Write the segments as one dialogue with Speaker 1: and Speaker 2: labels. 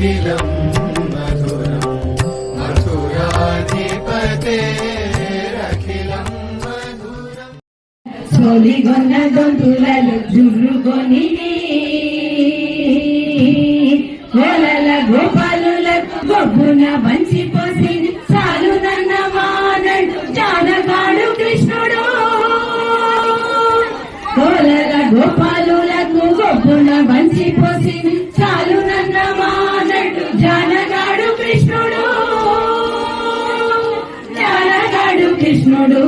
Speaker 1: అఖిలం మధురం మధురాధిపతే సొలిగొన్న గొంతులలో జుర్రుకొని గోలల గోపాలులకు గొబ్బున వంచి కృష్ణుడు గోలల గోపాలులకు గొబ్బున వంచి పోసి కృష్ణుడు.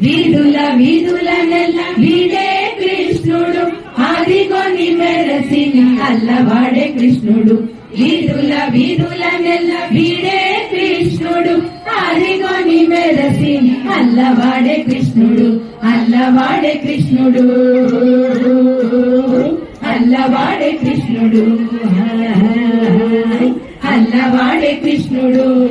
Speaker 1: వీధుల వీధుల నెల్ల వీడే కృష్ణుడు. ఆదిగొని మెరసిన అల్లవాడే కృష్ణుడు. వీధుల వీధుల నెల్ల వీడే కృష్ణుడు. ఆదిగొని మెరసిన అల్లవాడే కృష్ణుడు. అల్లవాడే కృష్ణుడు. అల్లవాడే కృష్ణుడు. అల్లవాడే కృష్ణుడు.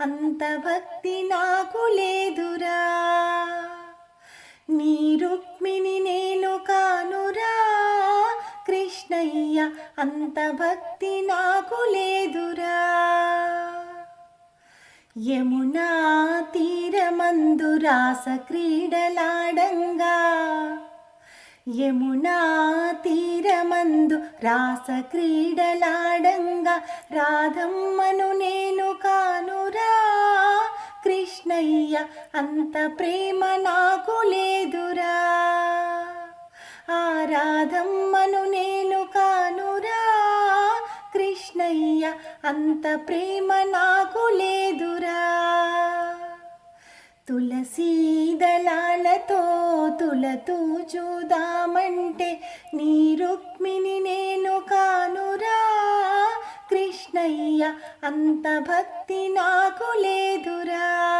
Speaker 2: అంత భక్తి నాకు లేదురా. నీ రుక్మిణి నేను కానురా. కృష్ణయ్య అంత భక్తి నాకు లేదురా. యమునా తీరమందు రాస క్రీడలాడంగా. యమునా తీరమందు రాస క్రీడలాడంగా. రాధమ్మను కృష్ణయ్య అంత ప్రేమ నాకు లేదురా. ఆ రాధమ్మను నేను కానురా. కృష్ణయ్య అంత ప్రేమ నాకు లేదురా. తులసీ దళాలతో తులతూ చూదామంటే నీ రుక్మిణి నేను కానురా. కృష్ణయ్య అంత భక్తి నాకు లేదురా.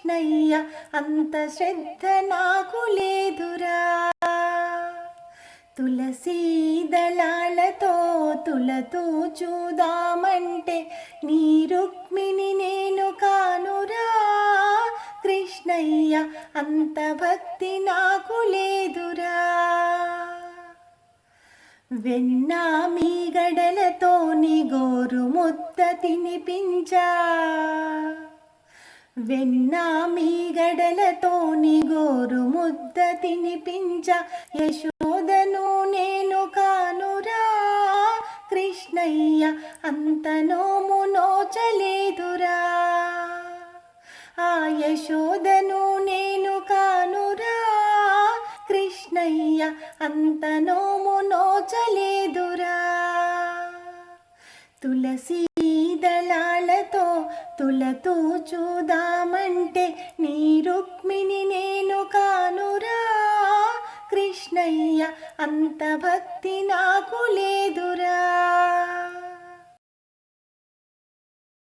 Speaker 2: కృష్ణయ్య అంత శ్రద్ధ నాకు లేదురా. తులసీ దళాలతో తులతూ చూదామంటే నీ రుక్మిణి నేను కానురా. కృష్ణయ్య అంత భక్తి నాకు లేదురా. వెన్నా మీ గడలతో నీ గోరు ముద్ద తినిపించా. వెన్నా మీ గోరు ముద్ద తినిపించ. యశోదను నేను కానురా. కృష్ణయ్య అంత నోము నోచలేదురా. ఆ యశోదను నేను కానురా. కృష్ణయ్య అంత నోము నోచలేదురా అంత భక్తి నాకు లేదురా.